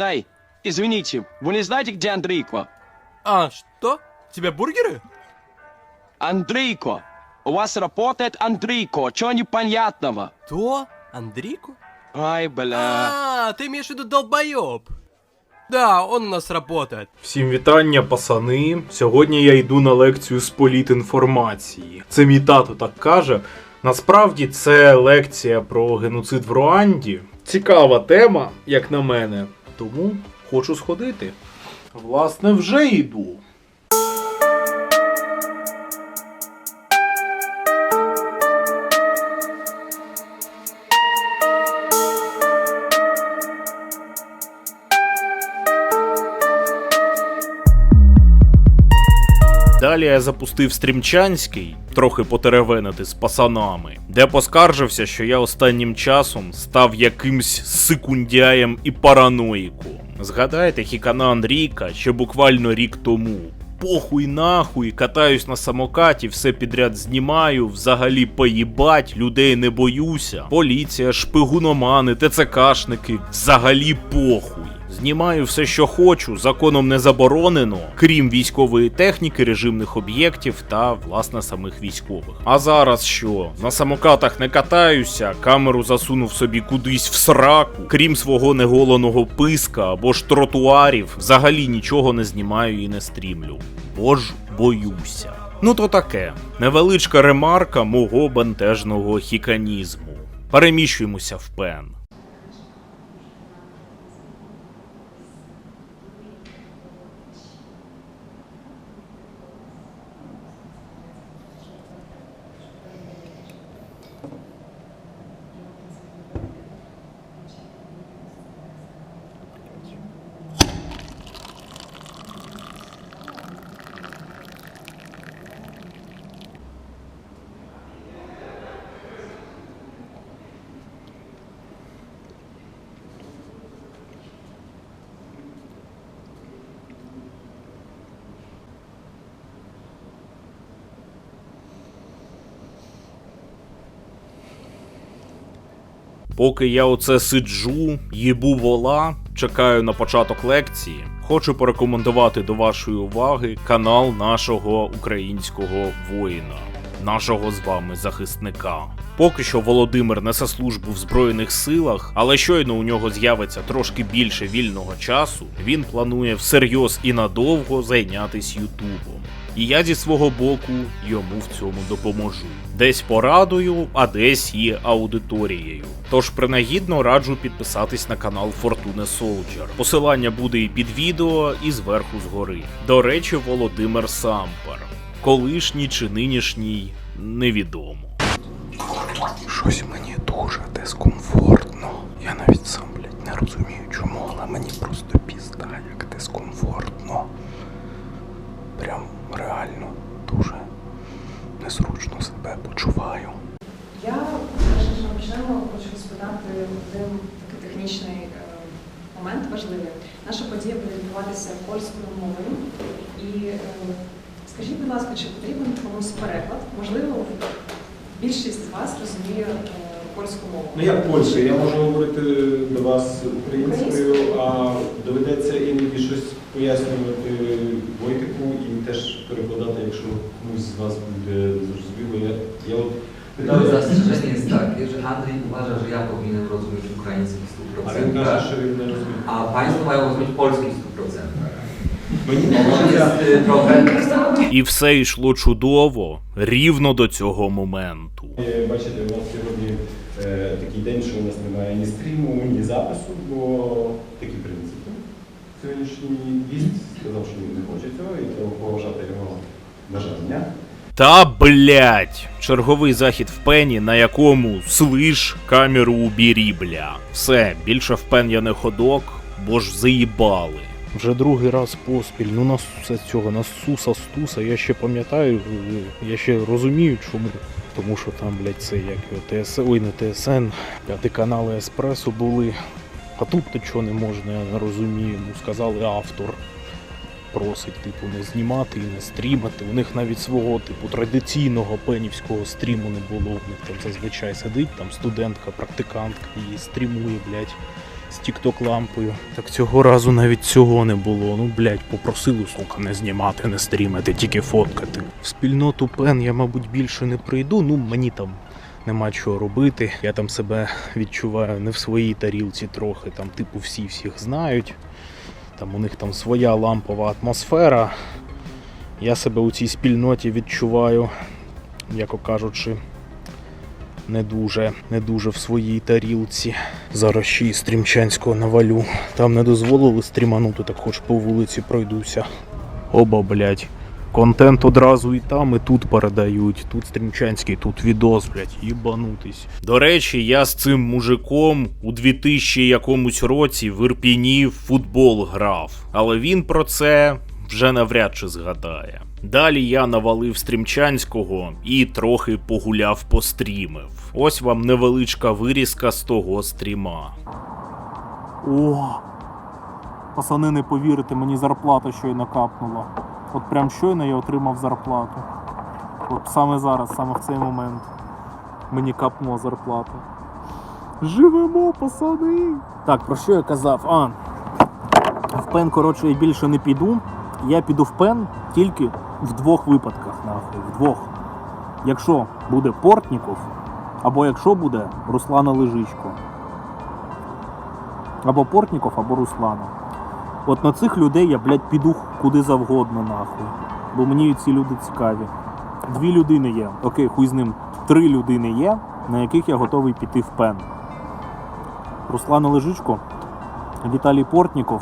Эй, извините, вы не знаете, где Андрейко? А, что? Тебе бургеры? Андрейко! У вас работает Андрейко, чего непонятного? То? Андрейку? Ай, бля. А, ты имеешь в виду долбоеб? Да, он у нас работает. Всім вітання, пасани. Сьогодні я йду на лекцію з політінформації. Це мій тато так каже. Насправді це лекція про геноцид в Руанді. Цікава тема, як на мене. Тому хочу сходити. Власне, вже йду. Далі я запустив стрімчанський, трохи потеревенити з пасанами, де поскаржився, що я останнім часом став якимсь секундяєм і параноїком. Згадайте хікана Андрійка ще буквально рік тому. Похуй нахуй, катаюсь на самокаті, все підряд знімаю, взагалі поїбать, людей не боюся. Поліція, шпигуномани, ТЦКшники, взагалі похуй. Знімаю все, що хочу, законом не заборонено, крім військової техніки, режимних об'єктів та власне самих військових. А зараз що? На самокатах не катаюся, камеру засунув собі кудись в сраку, крім свого неголеного писка або ж тротуарів, взагалі нічого не знімаю і не стрімлю. Бо ж боюся. Ну то таке, невеличка ремарка мого бентежного хіканізму. Переміщуємося в пен. Поки я оце сиджу, їбу вола, чекаю на початок лекції, хочу порекомендувати до вашої уваги канал нашого українського воїна, нашого з вами захисника. Поки що Володимир несе службу в Збройних силах, але щойно у нього з'явиться трошки більше вільного часу, він планує всерйоз і надовго зайнятись Ютубом. І я зі свого боку йому в цьому допоможу. Десь порадою, а десь і аудиторією. Тож принагідно раджу підписатись на канал Fortune Soldier. Посилання буде і під відео, і зверху згори. До речі, Володимир Сампер. Колишній чи нинішній невідомо. Щось мені дуже дискомфортно. Я навіть сам, блядь, не розумію чому, але мені просто пізда, як дискомфортно. Прям реально дуже незручно себе почуваю. Я перш ніж ми почнемо, хочу розповідати один такий технічний е, момент важливий. Наша подія буде відбуватися польською мовою. І е, скажіть, будь ласка, чи потрібен комусь переклад? Можливо, більшість з вас розуміє е, польську мову. Ну як польська, я можу говорити до вас українською, а доведеться іноді щось пояснювати Войтику і теж перекладати, якщо комусь з вас буде зрозуміло. Я, я от питаю, zastrzeżenie jest takie, że Andrzej uważa, że ja powinienem rozumieć ukraiński а він каже, 100%, що він не розуміє. a Państwo mają rozumieć polski 100%. Мені On jest y, trochę... І все йшло чудово рівно до цього моменту. Бачите, у нас сьогодні е, такий день, що у нас немає ні стріму, ні запису, бо такі принципи. Сьогоднішній гість сказав, що він не хоче цього, і треба поважати його бажання. Та блять, черговий захід в пені, на якому слиш камеру убері, бля. Все, більше в пен я не ходок, бо ж заїбали. Вже другий раз поспіль, ну на суса цього, на суса стуса, я ще пам'ятаю, я ще розумію чому. Тому що там, блядь, це як ТС, ой, не ТСН, п'яти канали Еспресо були. А тут нічого не можна, я не розумію. Ну сказали автор просить, типу, не знімати і не стрімати. У них навіть свого типу традиційного пенівського стріму не було. У них там зазвичай сидить там студентка, практикантка і стрімує, блядь, з тікток лампою. Так цього разу навіть цього не було. Ну, блядь, попросили, сука, не знімати, не стрімити, тільки фоткати. В спільноту пен я, мабуть, більше не прийду. Ну, мені там нема чого робити. Я там себе відчуваю не в своїй тарілці трохи. Там, типу, всі всіх знають. Там у них там своя лампова атмосфера. Я себе у цій спільноті відчуваю, яко кажучи, не дуже, не дуже в своїй тарілці. Зараз ще й стрімчанського навалю. Там не дозволили стріманути, так хоч по вулиці пройдуся. Оба, блядь. Контент одразу і там, і тут передають. Тут стрімчанський, тут відос, блядь, їбанутись. До речі, я з цим мужиком у 2000 якомусь році в Ірпіні в футбол грав. Але він про це вже навряд чи згадає. Далі я навалив стрімчанського і трохи погуляв пострімив. Ось вам невеличка вирізка з того стріма. О! Пацани, не повірите, мені зарплата щойно капнула. От прям щойно я отримав зарплату. От саме зараз, саме в цей момент. Мені капнула зарплата. Живемо, пацани! Так, про що я казав? А, в пен, коротше, я більше не піду. Я піду в пен тільки в двох випадках, нахуй. В двох. Якщо буде Портніков, або якщо буде Руслана Лежичко. Або Портніков, або Руслана. От на цих людей я, блядь, піду куди завгодно, нахуй. Бо мені ці люди цікаві. Дві людини є. Окей, хуй з ним. Три людини є, на яких я готовий піти в пен. Руслана Лежичко, Віталій Портніков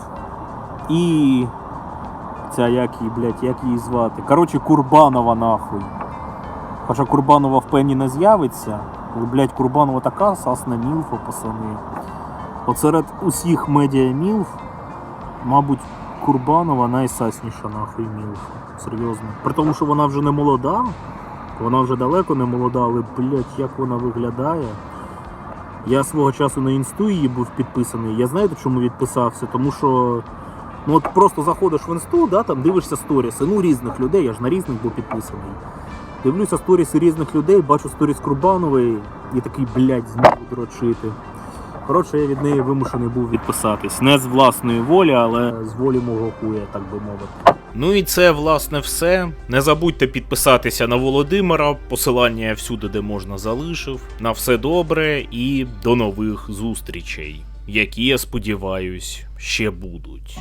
і. Ця як її, блядь, як її звати. Коротше, Курбанова нахуй. Хоча Курбанова в пені не з'явиться, але, блядь, Курбанова така сасна мілфа, пацани. От серед усіх медіа мілф, мабуть, Курбанова найсасніша нахуй мілфа. Серйозно. При тому, що вона вже не молода, вона вже далеко не молода, але, блядь, як вона виглядає. Я свого часу на інсту її був підписаний. Я знаєте, чому відписався? Тому що ну от просто заходиш в інсту, да, там дивишся сторіси, ну різних людей, я ж на різних був підписаний. Дивлюся сторіси різних людей, бачу сторіс Курбанової і такий, блядь, знову дрочити. Коротше, я від неї вимушений був відписатись. Не з власної волі, але з волі мого хуя, так би мовити. Ну і це, власне, все. Не забудьте підписатися на Володимира, посилання всюди, де можна, залишив. На все добре і до нових зустрічей, які я сподіваюсь, ще будуть.